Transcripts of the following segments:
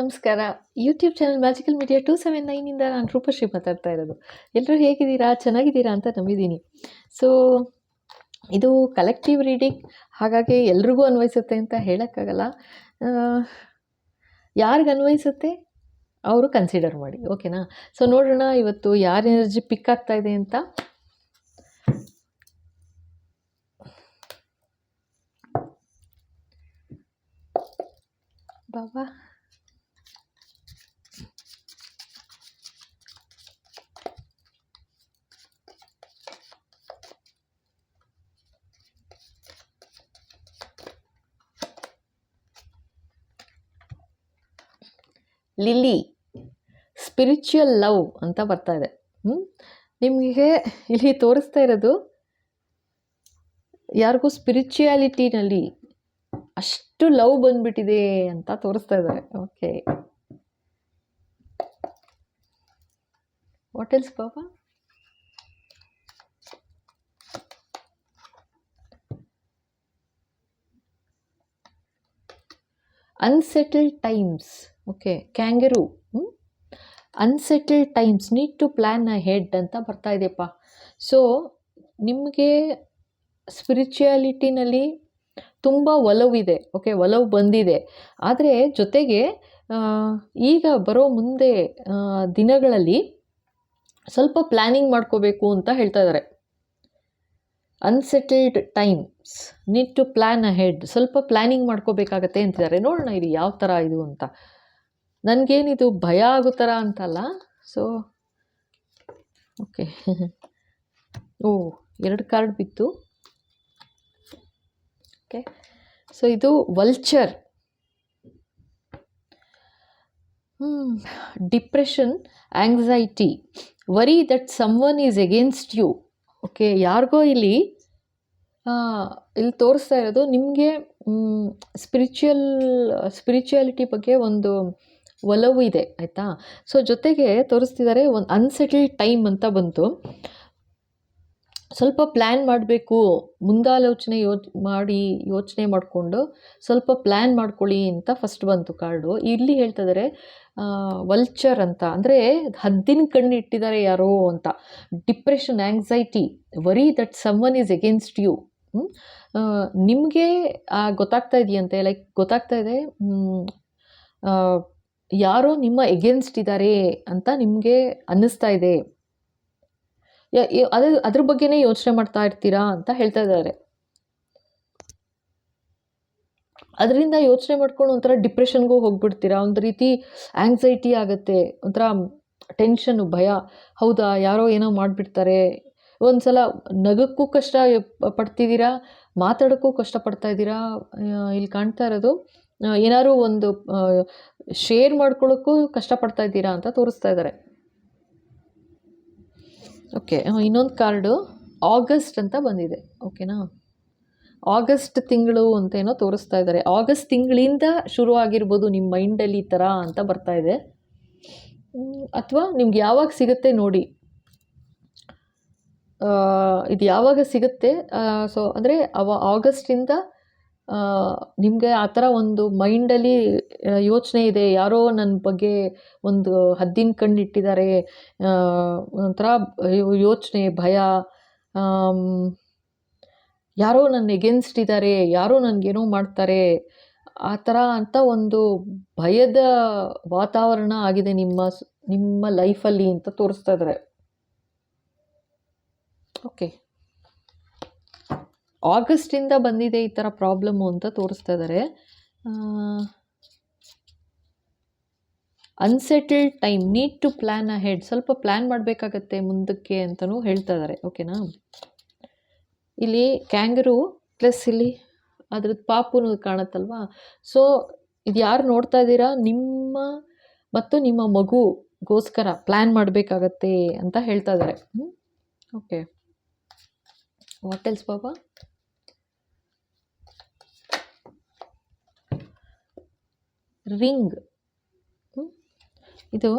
ನಮಸ್ಕಾರ. YouTube channel magical media two seven ನೈನಿಂದ ನಾನು ರೂಪಶ್ರೀ ಮಾತಾಡ್ತಾ ಇರೋದು. ಎಲ್ಲರೂ ಹೇಗಿದ್ದೀರಾ? ಚೆನ್ನಾಗಿದ್ದೀರಾ ಅಂತ ನಂಬಿದ್ದೀನಿ. ಸೊ ಇದು ಕಲೆಕ್ಟಿವ್ ರೀಡಿಂಗ್ ಹಾಗಾಗಿ ಎಲ್ರಿಗೂ ಅನ್ವಯಿಸುತ್ತೆ ಅಂತ ಹೇಳೋಕ್ಕಾಗಲ್ಲ. ಯಾರಿಗೆ ಅನ್ವಯಿಸುತ್ತೆ? ಅವರು ಕನ್ಸಿಡರ್ ಮಾಡಿ. ಓಕೆನಾ ಸೊ ನೋಡೋಣ ಇವತ್ತು ಯಾರ ಎನರ್ಜಿ ಪಿಕ್ ಆಗ್ತಾ ಇದೆ ಅಂತ. ಬಾಬಾ. ಲಿಲಿ ಸ್ಪಿರಿಚುವಲ್ ಲವ್ ಅಂತ ಬರ್ತಾ ಇದೆ. ನಿಮಗೆ ಇಲ್ಲಿ ತೋರಿಸ್ತಾ ಇರೋದು ಯಾರಿಗೂ ಸ್ಪಿರಿಚುಯಾಲಿಟಿನಲ್ಲಿ ಅಷ್ಟು ಲವ್ ಬಂದ್ಬಿಟ್ಟಿದೆ ಅಂತ ತೋರಿಸ್ತಾ ಇದ್ದಾರೆ. Okay what else Baba unsettled times okay kangaroo unsettled times need to plan ahead ಅಂತ ಬರ್ತಾ ಇದೆಯಪ್ಪ. ಸೊ ನಿಮಗೆ ಸ್ಪಿರಿಚುಯಾಲಿಟಿನಲ್ಲಿ ತುಂಬ ಒಲವಿದೆ. ಓಕೆ ಒಲವು ಬಂದಿದೆ. ಆದರೆ ಜೊತೆಗೆ ಈಗ ಬರೋ ಮುಂದೆ ದಿನಗಳಲ್ಲಿ ಸ್ವಲ್ಪ ಪ್ಲ್ಯಾನಿಂಗ್ ಮಾಡ್ಕೋಬೇಕು ಅಂತ ಹೇಳ್ತಾ ಇದ್ದಾರೆ unsettled times need to plan ahead ಸ್ವಲ್ಪ ಪ್ಲ್ಯಾನಿಂಗ್ ಮಾಡ್ಕೋಬೇಕಾಗತ್ತೆ ಅಂತಿದ್ದಾರೆ. ನೋಡೋಣ ಇದು ಯಾವ ಥರ ಇದು ಅಂತ. ನನಗೇನಿದು ಭಯ ಆಗೋ ಥರ ಅಂತಲ್ಲ. ಸೊ ಓಕೆ ಓ, ಎರಡು ಕಾರ್ಡ್ ಬಿತ್ತು. ಓಕೆ ಸೊ ಇದು vulture depression anxiety worry that someone is against you okay ಯಾರಿಗೋ ಇಲ್ಲಿ ಇಲ್ಲಿ ತೋರಿಸ್ತಾ ಇರೋದು ನಿಮಗೆ ಸ್ಪಿರಿಚುವಲ್ ಸ್ಪಿರಿಚುಯಾಲಿಟಿ ಬಗ್ಗೆ ಒಂದು ಒಲವು ಇದೆ, ಆಯಿತಾ? ಸೊ ಜೊತೆಗೆ ತೋರಿಸ್ತಿದ್ದಾರೆ ಒಂದು ಅನ್ಸೆಟಲ್ಡ್ ಟೈಮ್ ಅಂತ ಬಂತು. ಸ್ವಲ್ಪ ಪ್ಲ್ಯಾನ್ ಮಾಡಬೇಕು, ಮುಂದಾಲೋಚನೆ ಯೋ ಮಾಡಿ ಯೋಚನೆ ಮಾಡಿಕೊಂಡು ಸ್ವಲ್ಪ ಪ್ಲ್ಯಾನ್ ಮಾಡ್ಕೊಳ್ಳಿ ಅಂತ ಫಸ್ಟ್ ಬಂತು ಕಾರ್ಡು ಇಲ್ಲಿ ಹೇಳ್ತಾ ಇದ್ದಾರೆ ವಲ್ಚರ್ ಅಂತ. ಅಂದರೆ ಹದ್ದಿನ ಕಣ್ಣು ಇಟ್ಟಿದ್ದಾರೆ ಯಾರೋ ಅಂತ. Depression anxiety worry that someone is against you ನಿಮಗೆ ಗೊತ್ತಾಗ್ತಾ ಇದೆಯಂತೆ ಲೈಕ್ ಗೊತ್ತಾಗ್ತಾ ಇದೆ ಯಾರೋ ನಿಮ್ಮ ಎಗೇನ್ಸ್ಟ್ ಇದ್ದಾರೆ ಅಂತ ನಿಮಗೆ ಅನ್ನಿಸ್ತಾ ಇದೆ. ಅದ್ರ ಅದ್ರ ಬಗ್ಗೆನೇ ಯೋಚನೆ ಮಾಡ್ತಾ ಇರ್ತೀರಾ ಅಂತ ಹೇಳ್ತಾ ಇದ್ದಾರೆ. ಅದರಿಂದ ಯೋಚನೆ ಮಾಡ್ಕೊಂಡು ಒಂಥರ ಡಿಪ್ರೆಷನ್ಗೂ ಹೋಗ್ಬಿಡ್ತೀರಾ? ಒಂದು ರೀತಿ ಆಂಗ್ಸೈಟಿ ಆಗುತ್ತೆ, ಒಂಥರ ಟೆನ್ಷನ್ನು ಭಯ. ಹೌದಾ? ಯಾರೋ ಏನೋ ಮಾಡಿಬಿಡ್ತಾರೆ. ಒಂದು ಸಲ ನಗಕ್ಕೂ ಕಷ್ಟ ಪಡ್ತಿದ್ದೀರಾ? ಮಾತಾಡೋಕ್ಕೂ ಕಷ್ಟಪಡ್ತಾ ಇದ್ದೀರಾ? ಇಲ್ಲಿ ಕಾಣ್ತಾ ಇರೋದು ಏನಾದ್ರೂ ಒಂದು ಶೇರ್ ಮಾಡ್ಕೊಳ್ಳೋಕ್ಕೂ ಕಷ್ಟಪಡ್ತಾ ಇದ್ದೀರಾ ಅಂತ ತೋರಿಸ್ತಾ ಇದ್ದಾರೆ. ಓಕೆ ಇನ್ನೊಂದು ಕಾರ್ಡು, ಆಗಸ್ಟ್ ಅಂತ ಬಂದಿದೆ, ಓಕೆನಾ? ಆಗಸ್ಟ್ ತಿಂಗಳು ಅಂತ ಏನೋ ತೋರಿಸ್ತಾ ಇದ್ದಾರೆ. ಆಗಸ್ಟ್ ತಿಂಗಳಿಂದ ಶುರು ಆಗಿರ್ಬೋದು ನಿಮ್ಮ ಮೈಂಡಲ್ಲಿ ಈ ಥರ ಅಂತ ಬರ್ತಾ ಇದೆ. ಅಥವಾ ನಿಮ್ಗೆ ಯಾವಾಗ ಸಿಗುತ್ತೆ ನೋಡಿ. ಇದು ಯಾವಾಗ ಸಿಗುತ್ತೆ? ಸೊ ಅಂದರೆ ಅವ ಆಗಸ್ಟಿಂದ ನಿಮಗೆ ಆ ಥರ ಒಂದು ಮೈಂಡಲ್ಲಿ ಯೋಚನೆ ಇದೆ, ಯಾರೋ ನನ್ನ ಬಗ್ಗೆ ಒಂದು ಹದ್ದಿನ ಕಣ್ಣಿಟ್ಟಿದ್ದಾರೆ ಒಂಥರ ಯೋಚನೆ, ಭಯ ಯಾರೋ ನನ್ನ ಎಗೇನ್ಸ್ಟ್ ಇದ್ದಾರೆ ಯಾರೋ ನನಗೇನೋ ಮಾಡ್ತಾರೆ, ಆ ಥರ ಅಂತ ಒಂದು ಭಯದ ವಾತಾವರಣ ಆಗಿದೆ ನಿಮ್ಮ ನಿಮ್ಮ ಲೈಫಲ್ಲಿ ಅಂತ ತೋರಿಸ್ತಾ ಇದ್ದಾರೆ ಓಕೆ ಆಗಸ್ಟಿಂದ ಬಂದಿದೆ ಈ ಥರ ಪ್ರಾಬ್ಲಮ್ಮು ಅಂತ ತೋರಿಸ್ತಾ ಇದ್ದಾರೆ unsettled time need to plan ahead ಸ್ವಲ್ಪ ಪ್ಲ್ಯಾನ್ ಮಾಡಬೇಕಾಗತ್ತೆ ಮುಂದಕ್ಕೆ ಅಂತಲೂ ಹೇಳ್ತಾ ಇದ್ದಾರೆ ಓಕೆನಾ ಇಲ್ಲಿ ಕ್ಯಾಂಗರು ಪ್ಲಸ್ ಇಲ್ಲಿ ಅದ್ರದ್ದು ಪಾಪುನು ಕಾಣುತ್ತಲ್ವಾ? ಸೊ ಇದು ಯಾರು ನೋಡ್ತಾ ಇದ್ದೀರಾ? ನಿಮ್ಮ ಮತ್ತು ನಿಮ್ಮ ಮಗುಗೋಸ್ಕರ ಪ್ಲ್ಯಾನ್ ಮಾಡಬೇಕಾಗತ್ತೆ ಅಂತ ಹೇಳ್ತಾ ಇದ್ದಾರೆ ಓಕೆ ವಾಟ್ ಎಲ್ಸ್ ಬಾಬಾ ರಿಂಗ್ ಇದು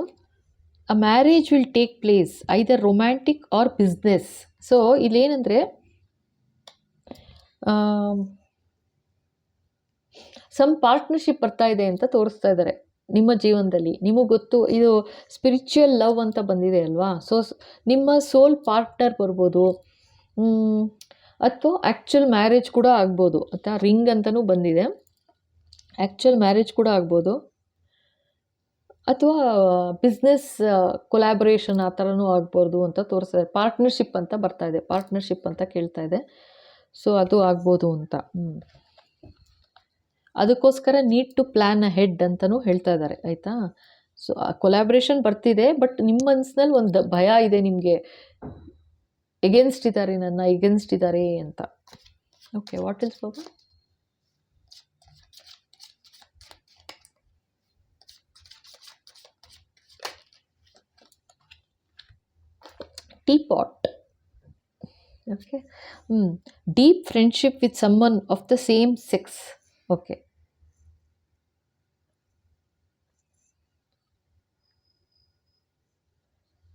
a marriage will take place either romantic or business so ಇಲ್ಲೇನೆಂದರೆ some partnership ಬರ್ತಾ ಇದೆ ಅಂತ ತೋರಿಸ್ತಾ ಇದ್ದಾರೆ ನಿಮ್ಮ ಜೀವನದಲ್ಲಿ. ನಿಮಗೆ ಗೊತ್ತು, ಇದು ಸ್ಪಿರಿಚುವಲ್ ಲವ್ ಅಂತ ಬಂದಿದೆ ಅಲ್ವಾ? ಸೊ, ನಿಮ್ಮ ಸೋಲ್ ಪಾರ್ಟ್ನರ್ ಬರ್ಬೋದು. ಅಥವಾ ಆ್ಯಕ್ಚುಲ್ ಮ್ಯಾರೇಜ್ ಕೂಡ ಆಗ್ಬೋದು. ಅಥವಾ ರಿಂಗ್ ಅಂತಲೂ ಬಂದಿದೆ. ಆ್ಯಕ್ಚುಲ್ ಮ್ಯಾರೇಜ್ ಕೂಡ ಆಗ್ಬೋದು. ಅಥವಾ ಬಿಸ್ನೆಸ್ ಕೊಲ್ಯಾಬ್ರೇಷನ್ ಆ ಥರನೂ ಆಗ್ಬೋದು ಅಂತ ತೋರಿಸ್ತಾರೆ. ಪಾರ್ಟ್ನರ್ಶಿಪ್ ಅಂತ ಬರ್ತಾ ಇದೆ. ಪಾರ್ಟ್ನರ್ಶಿಪ್ ಅಂತ ಕೇಳ್ತಾ ಇದೆ. ಸೊ ಅದು ಆಗ್ಬೋದು ಅಂತ. ಅದಕ್ಕೋಸ್ಕರ need to plan ahead ಅಂತಲೂ ಹೇಳ್ತಾ ಇದ್ದಾರೆ. ಆಯಿತಾ? ಸೊ ಆ ಕೊಲ್ಯಾಬ್ರೇಷನ್ ಬರ್ತಿದೆ ಬಟ್ ನಿಮ್ಮ ಮನಸ್ಸಿನಲ್ಲಿ ಒಂದು ಭಯ ಇದೆ ನಿಮಗೆ. ಎಗೇನ್ಸ್ಟ್ ಇದ್ದಾರೆ ನನ್ನ ಎಗೇನ್ಸ್ಟ್ ಇದ್ದಾರೆ ಅಂತ ಓಕೆ ವಾಟ್ ಇಲ್ಸ್ ಬಾಬಾ teapot okay mm. deep friendship with someone of the same sex okay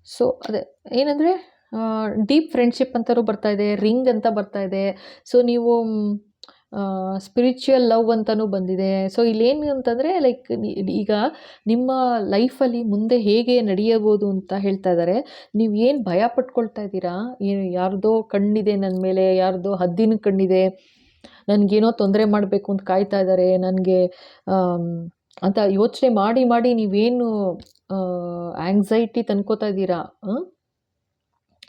so ಅದೇ ಏನಂದರೆ ಡೀಪ್ ಫ್ರೆಂಡ್ಶಿಪ್ ಅಂತಲೂ ಬರ್ತಾ ಇದೆ ರಿಂಗ್ ಅಂತ ಬರ್ತಾ ಇದೆ. ಸೊ ನೀವು ಸ್ಪಿರಿಚುವಲ್ ಲವ್ ಅಂತಲೂ ಬಂದಿದೆ. ಸೊ ಇಲ್ಲೇನು ಅಂತಂದರೆ ಲೈಕ್ ಈಗ ನಿಮ್ಮ ಲೈಫಲ್ಲಿ ಮುಂದೆ ಹೇಗೆ ನಡೆಯಬೋದು ಅಂತ ಹೇಳ್ತಾ ಇದ್ದಾರೆ ನೀವು ಏನು ಭಯ ಪಟ್ಕೊಳ್ತಾ ಇದ್ದೀರಾ? ಏನು, ಯಾರ್ದೋ ಕಣ್ಣಿದೆ ನನ್ನ ಮೇಲೆ, ಯಾರ್ದೋ ಹದ್ದಿನ ಕಣ್ಣಿದೆ, ನನಗೇನೋ ತೊಂದರೆ ಮಾಡಬೇಕು ಅಂತ ಕಾಯ್ತಾ ಇದ್ದಾರೆ ನನಗೆ ಅಂತ ಯೋಚನೆ ಮಾಡಿ ಮಾಡಿ ನೀವೇನು ಆ್ಯಂಗ್ಸೈಟಿ ತಂದ್ಕೋತಾ ಇದ್ದೀರಾ?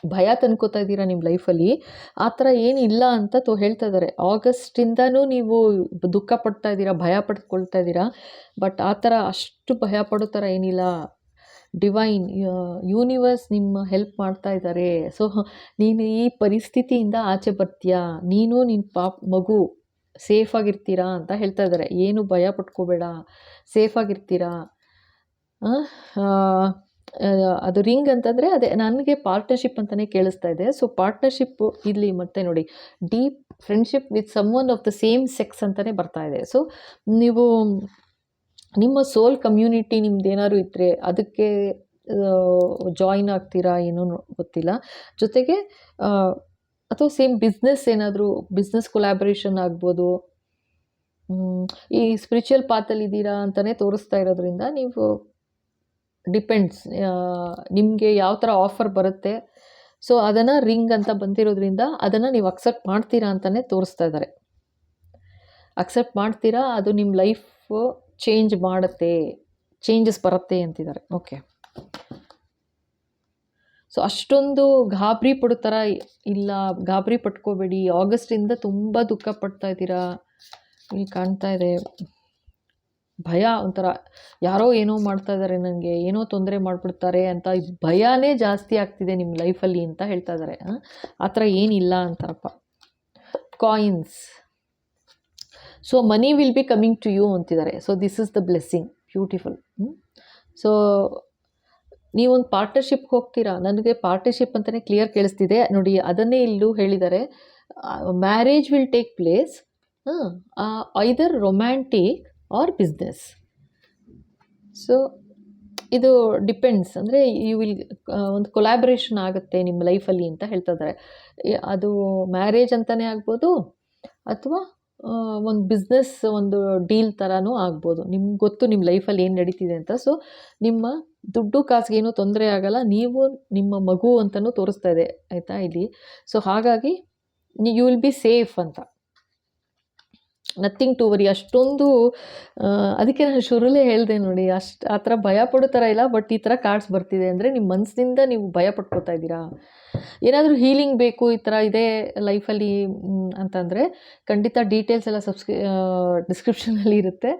ಭಯ ತಂದ್ಕೋತಾ ಇದ್ದೀರಾ ನಿಮ್ಮ ಲೈಫಲ್ಲಿ? ಆ ಥರ ಏನಿಲ್ಲ ಅಂತ ತೋ ಹೇಳ್ತಾ ಇದ್ದಾರೆ. ಆಗಸ್ಟಿಂದನೂ ನೀವು ದುಃಖ ಪಡ್ತಾ ಇದ್ದೀರಾ, ಭಯ ಪಡ್ಕೊಳ್ತಾ ಇದ್ದೀರಾ, ಬಟ್ ಆ ಥರ ಅಷ್ಟು ಭಯ ಪಡೋ ಥರ ಏನಿಲ್ಲ. ಡಿವೈನ್ ಯೂನಿವರ್ಸ್ ನಿಮ್ಮ ಹೆಲ್ಪ್ ಮಾಡ್ತಾ ಇದ್ದಾರೆ. ಸೊ, ನೀನು ಈ ಪರಿಸ್ಥಿತಿಯಿಂದ ಆಚೆ ಬರ್ತೀಯಾ? ನೀನು ನಿನ್ನ ಪಾಪ, ಮಗು ಸೇಫಾಗಿರ್ತೀರಾ ಅಂತ ಹೇಳ್ತಾ ಇದ್ದಾರೆ. ಏನು ಭಯ ಪಟ್ಕೋಬೇಡ. ಸೇಫಾಗಿರ್ತೀರಾ ಅದು ರಿಂಗ್ ಅಂತಂದರೆ ಅದೇ ನನಗೆ ಪಾರ್ಟ್ನರ್ಶಿಪ್ ಅಂತಲೇ ಕೇಳಿಸ್ತಾ ಇದೆ. ಸೊ, ಪಾರ್ಟ್ನರ್ಶಿಪ್ಪು ಇಲ್ಲಿ ಮತ್ತೆ ನೋಡಿ, deep friendship with someone of the same sex ಅಂತಲೇ ಬರ್ತಾ ಇದೆ. ಸೊ, ನೀವು ನಿಮ್ಮ ಸೋಲ್ ಕಮ್ಯುನಿಟಿ ನಿಮ್ದು ಏನಾದ್ರು ಇದ್ದರೆ ಅದಕ್ಕೆ ಜಾಯಿನ್ ಆಗ್ತೀರಾ ಏನೂ ಗೊತ್ತಿಲ್ಲ. ಜೊತೆಗೆ ಅಥವಾ ಸೇಮ್ ಬಿಸ್ನೆಸ್ ಏನಾದರೂ, ಬಿಸ್ನೆಸ್ ಕೊಲ್ಯಾಬ್ರೇಷನ್ ಆಗ್ಬೋದು ಈ ಸ್ಪಿರಿಚುವಲ್ ಪಾತಲ್ಲಿ ಇದ್ದೀರಾ ಅಂತಲೇ ತೋರಿಸ್ತಾ ಇರೋದ್ರಿಂದ ನೀವು ಡಿಪೆಂಡ್ಸ್ ನಿಮಗೆ ಯಾವ ಥರ ಆಫರ್ ಬರುತ್ತೆ. ಸೊ ಅದನ್ನು ರಿಂಗ್ ಅಂತ ಬಂದಿರೋದ್ರಿಂದ ಅದನ್ನು ನೀವು ಅಕ್ಸೆಪ್ಟ್ ಮಾಡ್ತೀರಾ ಅಂತಲೇ ತೋರಿಸ್ತಾ ಇದ್ದಾರೆ ಅಕ್ಸೆಪ್ಟ್ ಮಾಡ್ತೀರಾ? ಅದು ನಿಮ್ಮ ಲೈಫು ಚೇಂಜ್ ಮಾಡುತ್ತೆ. ಚೇಂಜಸ್ ಬರುತ್ತೆ ಅಂತಿದ್ದಾರೆ ಓಕೆ ಸೊ ಅಷ್ಟೊಂದು ಗಾಬರಿ ಪಡೋ ಥರ ಇಲ್ಲ. ಗಾಬರಿ ಪಟ್ಕೋಬೇಡಿ. ಆಗಸ್ಟಿಂದ ತುಂಬ ದುಃಖ ಪಡ್ತಾ ಇದ್ದೀರಾ? ಇಲ್ಲಿ ಕಾಣ್ತಾ ಇದೆ. ಭಯ ಒಂಥರ, ಯಾರೋ ಏನೋ ಮಾಡ್ತಾ ಇದ್ದಾರೆ ನನಗೆ ಏನೋ ತೊಂದರೆ ಮಾಡಿಬಿಡ್ತಾರೆ ಅಂತ ಭಯನೇ ಜಾಸ್ತಿ ಆಗ್ತಿದೆ ನಿಮ್ಮ ಲೈಫಲ್ಲಿ ಅಂತ ಹೇಳ್ತಾ ಇದ್ದಾರೆ ಆ? ಥರ ಏನಿಲ್ಲ ಅಂತಾರಪ್ಪ. Coins so money will be coming to you ಅಂತಿದ್ದಾರೆ. So this is the blessing beautiful so ನೀವೊಂದು ಪಾರ್ಟ್ನರ್ಶಿಪ್ಗೆ ಹೋಗ್ತೀರಾ? ನನಗೆ ಪಾರ್ಟ್ನರ್ಶಿಪ್ ಅಂತಲೇ ಕ್ಲಿಯರ್ ಕೇಳಿಸ್ತಿದೆ. ನೋಡಿ, ಅದನ್ನೇ ಇಲ್ಲೂ ಹೇಳಿದ್ದಾರೆ. Marriage will take place either romantic or business so ಇದು ಡಿಪೆಂಡ್ಸ್ ಅಂದರೆ ಯು ವಿಲ್ ಒಂದು ಕೊಲ್ಯಾಬ್ರೇಷನ್ ಆಗುತ್ತೆ ನಿಮ್ಮ ಲೈಫಲ್ಲಿ ಅಂತ ಹೇಳ್ತಾ ಇದ್ದಾರೆ ಅದು ಮ್ಯಾರೇಜ್ ಅಂತಲೇ ಆಗ್ಬೋದು, ಅಥವಾ ಒಂದು ಬಿಸ್ನೆಸ್ ಒಂದು ಡೀಲ್ ಥರನೂ ಆಗ್ಬೋದು. ನಿಮ್ಗೆ ಗೊತ್ತು ನಿಮ್ಮ ಲೈಫಲ್ಲಿ ಏನು ನಡೀತಿದೆ ಅಂತ. ಸೊ ನಿಮ್ಮ ದುಡ್ಡು ಕಾಸಿಗೆ ಏನೂ ತೊಂದರೆ ಆಗಲ್ಲ. ನೀವು ನಿಮ್ಮ ಮಗು ಅಂತಲೂ ತೋರಿಸ್ತಾ ಇದೆ, ಆಯಿತಾ ಇಲ್ಲಿ? ಸೊ ಹಾಗಾಗಿ ಯು ವಿಲ್ ಬಿ ಸೇಫ್ ಅಂತ. ನಥಿಂಗ್ ಟು ವರಿ ಅಷ್ಟೊಂದು ಅದಕ್ಕೆ ನಾನು ಶುರುಲೇ ಹೇಳಿದೆ ನೋಡಿ, ಅಷ್ಟು ಆ ಥರ ಭಯ ಪಡೋ ಥರ ಇಲ್ಲ ಬಟ್ ಈ ಥರ ಕಾರ್ಡ್ಸ್ ಬರ್ತಿದೆ ಅಂದರೆ ನಿಮ್ಮ ಮನಸ್ಸಿನಿಂದ ನೀವು ಭಯ ಪಡ್ಕೋತಾ ಇದ್ದೀರಾ? ಏನಾದರೂ ಹೀಲಿಂಗ್ ಬೇಕು, ಈ ಥರ ಇದೆ ಲೈಫಲ್ಲಿ ಅಂತಂದರೆ ಖಂಡಿತ ಡೀಟೇಲ್ಸ್ ಎಲ್ಲ ಸಬ್ಸ್ಕ್ರಿ ಡಿಸ್ಕ್ರಿಪ್ಷನಲ್ಲಿ ಇರುತ್ತೆ.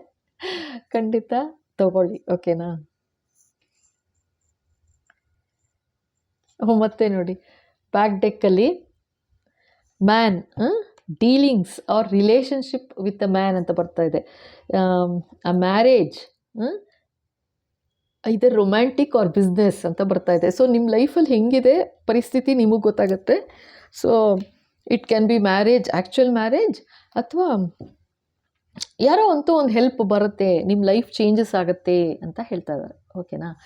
ಖಂಡಿತ ತಗೊಳ್ಳಿ ಓಕೆನಾ ಮತ್ತೆ ನೋಡಿ. Back ಡೆಕ್ಕಲ್ಲಿ man dealings or relationship with a man ಅಂತ ಬರ್ತಾ ಇದೆ. ಆ ಮ್ಯಾರೇಜ್ ಇದರ್ ರೊಮ್ಯಾಂಟಿಕ್ ಆರ್ ಬಿಸ್ನೆಸ್ ಅಂತ ಬರ್ತಾ ಇದೆ. ಸೊ ನಿಮ್ಮ ಲೈಫಲ್ಲಿ ಹೆಂಗಿದೆ? ಪರಿಸ್ಥಿತಿ ನಿಮಗೆ ಗೊತ್ತಾಗುತ್ತೆ. So, it can be marriage, actual marriage, ಅಥವಾ ಯಾರೋ ಅಂತೂ ಒಂದು ಹೆಲ್ಪ್ ಬರುತ್ತೆ ನಿಮ್ಮ ಲೈಫ್ ಚೇಂಜಸ್ ಆಗುತ್ತೆ ಅಂತ ಹೇಳ್ತಾ ಇದ್ದಾರೆ. ಓಕೆನಾ?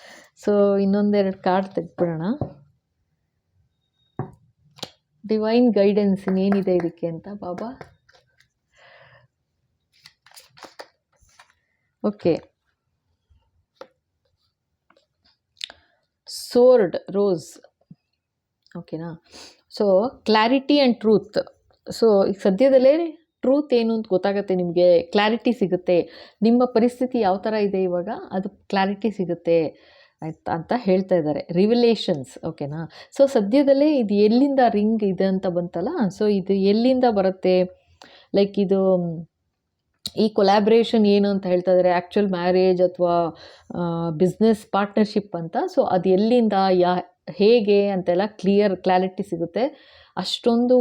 ಸೊ, ಇನ್ನೊಂದೆರಡು ಕಾರ್ಡ್ ತೆಗೆದ್ಬಿಡೋಣ. ಡಿವೈನ್ ಗೈಡೆನ್ಸ್ ಇನ್ನೇನಿದೆ ಇದಕ್ಕೆ ಅಂತ ಬಾಬಾ? ಓಕೆ ಸೋರ್ಡ್ ರೋಸ್ ಓಕೆನಾ so clarity and truth so ಈಗ ಸದ್ಯದಲ್ಲೇ ಟ್ರೂತ್ ಏನು ಅಂತ ಗೊತ್ತಾಗುತ್ತೆ ನಿಮಗೆ? ಕ್ಲಾರಿಟಿ ಸಿಗುತ್ತೆ. ನಿಮ್ಮ ಪರಿಸ್ಥಿತಿ ಯಾವ ಥರ ಇದೆ ಇವಾಗ? ಅದು ಕ್ಲಾರಿಟಿ ಸಿಗುತ್ತೆ. ಅಂತ ಹೇಳ್ತಾ ಇದ್ದಾರೆ. ರಿವಿಲೇಷನ್ಸ್ ಓಕೆನಾ ಸೊ ಸದ್ಯದಲ್ಲೇ ಇದು ಎಲ್ಲಿಂದ ರಿಂಗ್ ಇದೆ ಅಂತ ಬಂತಲ್ಲ? ಸೊ ಇದು ಎಲ್ಲಿಂದ ಬರುತ್ತೆ? ಲೈಕ್ ಇದು, ಈ ಕೊಲ್ಯಾಬ್ರೇಷನ್ ಏನು ಅಂತ ಹೇಳ್ತಾ ಇದ್ದಾರೆ? ಆ್ಯಕ್ಚುಲ್ ಮ್ಯಾರೇಜ್ ಅಥವಾ ಬಿಸ್ನೆಸ್ ಪಾರ್ಟ್ನರ್ಶಿಪ್ ಅಂತ? ಸೊ ಅದು ಎಲ್ಲಿಂದ, ಯಾ, ಹೇಗೆ ಅಂತೆಲ್ಲ ಕ್ಲಿಯರ್ ಕ್ಲಾರಿಟಿ ಸಿಗುತ್ತೆ. ಅಷ್ಟೊಂದು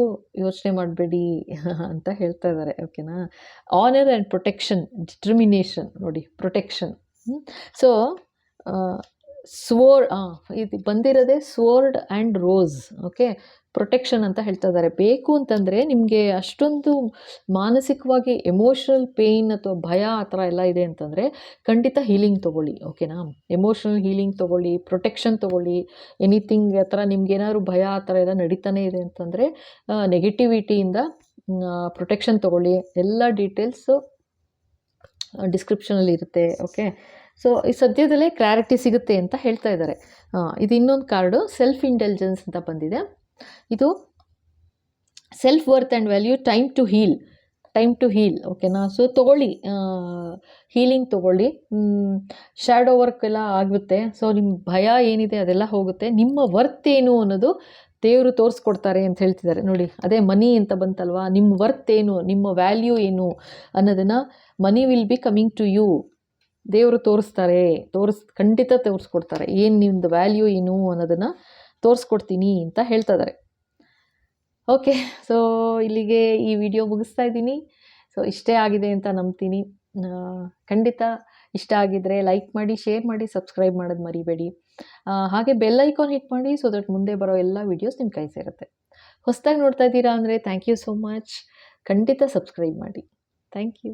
ಯೋಚನೆ ಮಾಡಬೇಡಿ ಅಂತ ಹೇಳ್ತಾ ಇದ್ದಾರೆ ಓಕೆನಾ ಆನರ್ ಆ್ಯಂಡ್ ಪ್ರೊಟೆಕ್ಷನ್ ಡಿಟ್ರಿಮಿನೇಷನ್ ನೋಡಿ ಪ್ರೊಟೆಕ್ಷನ್ ಸೊ ಸ್ವೋರ್ಡ್ ಇದು ಬಂದಿರೋದೇ sword and rose, okay? Protection ಅಂತ ಹೇಳ್ತಾ ಇದ್ದಾರೆ. ಬೇಕು ಅಂತಂದರೆ ನಿಮಗೆ ಅಷ್ಟೊಂದು ಮಾನಸಿಕವಾಗಿ ಎಮೋಷ್ನಲ್ ಪೇಯ್ನ್ ಅಥವಾ ಭಯ ಆ ಥರ ಎಲ್ಲ ಇದೆ ಅಂತಂದರೆ ಖಂಡಿತ ಹೀಲಿಂಗ್ ತೊಗೊಳ್ಳಿ, ಓಕೆನಾ? ಎಮೋಷ್ನಲ್ ಹೀಲಿಂಗ್ ತೊಗೊಳ್ಳಿ, ಪ್ರೊಟೆಕ್ಷನ್ ತೊಗೊಳ್ಳಿ, ಎನಿಥಿಂಗ್ ಆ ಥರ ನಿಮ್ಗೇನಾದ್ರು ಭಯ ಆ ಥರ ಎಲ್ಲ ನಡೀತಾನೆ ಇದೆ ಅಂತಂದರೆ ನೆಗೆಟಿವಿಟಿಯಿಂದ ಪ್ರೊಟೆಕ್ಷನ್ ತೊಗೊಳ್ಳಿ. ಎಲ್ಲ ಡೀಟೇಲ್ಸು ಡಿಸ್ಕ್ರಿಪ್ಷನಲ್ಲಿ ಇರುತ್ತೆ, ಓಕೆ? ಸೊ ಈ ಸದ್ಯದಲ್ಲೇ ಕ್ಲಾರಿಟಿ ಸಿಗುತ್ತೆ ಅಂತ ಹೇಳ್ತಾ ಇದ್ದಾರೆ. ಇದು ಇನ್ನೊಂದು ಕಾರ್ಡು ಸೆಲ್ಫ್ ಇಂಟೆಲಿಜೆನ್ಸ್ ಅಂತ ಬಂದಿದೆ. ಇದು self worth and value time to heal time to heal ಓಕೆನಾ ಸೊ ತೊಗೊಳ್ಳಿ ಹೀಲಿಂಗ್ ತೊಗೊಳ್ಳಿ. ಶ್ಯಾಡೋ ವರ್ಕ್ ಎಲ್ಲ ಆಗುತ್ತೆ. ಸೊ ನಿಮ್ಮ ಭಯ ಏನಿದೆ ಅದೆಲ್ಲ ಹೋಗುತ್ತೆ. ನಿಮ್ಮ ವರ್ತ್ ಏನು ಅನ್ನೋದು ದೇವರು ತೋರಿಸ್ಕೊಡ್ತಾರೆ ಅಂತ ಹೇಳ್ತಿದ್ದಾರೆ. ನೋಡಿ, ಅದೇ ಮನಿ ಅಂತ ಬಂತಲ್ವಾ? ನಿಮ್ಮ ವರ್ತ್ ಏನು, ನಿಮ್ಮ ವ್ಯಾಲ್ಯೂ ಏನು ಅನ್ನೋದನ್ನು money will be coming to you ದೇವರು ತೋರಿಸ್ತಾರೆ, ತೋರಿಸ್, ಖಂಡಿತ ತೋರಿಸ್ಕೊಡ್ತಾರೆ. ಏನು ನಿಮ್ಮದು ವ್ಯಾಲ್ಯೂ ಏನು ಅನ್ನೋದನ್ನು ತೋರಿಸ್ಕೊಡ್ತೀನಿ ಅಂತ ಹೇಳ್ತಾ ಇದ್ದಾರೆ ಓಕೆ ಸೊ ಇಲ್ಲಿಗೆ ಈ ವಿಡಿಯೋ ಮುಗಿಸ್ತಾ ಇದ್ದೀನಿ. ಸೊ ಇಷ್ಟೇ ಆಗಿದೆ ಅಂತ ನಂಬ್ತೀನಿ. ಖಂಡಿತ ಇಷ್ಟ ಆಗಿದ್ದರೆ ಲೈಕ್ ಮಾಡಿ ಶೇರ್ ಮಾಡಿ ಸಬ್ಸ್ಕ್ರೈಬ್ ಮಾಡೋದು ಮರಿಬೇಡಿ. ಹಾಗೆ ಬೆಲ್ ಐಕಾನ್ ಹಿಟ್ ಮಾಡಿ ಸೊ ದಟ್ ಮುಂದೆ ಬರೋ ಎಲ್ಲ ವಿಡಿಯೋಸ್ ನಿಮ್ಮ ಕೈ ಸೇರುತ್ತೆ. ಹೊಸದಾಗಿ ನೋಡ್ತಾ ಇದ್ದೀರಾ ಅಂದರೆ ಥ್ಯಾಂಕ್ ಯು ಸೋ ಮಚ್ ಖಂಡಿತ ಸಬ್ಸ್ಕ್ರೈಬ್ ಮಾಡಿ. Thank you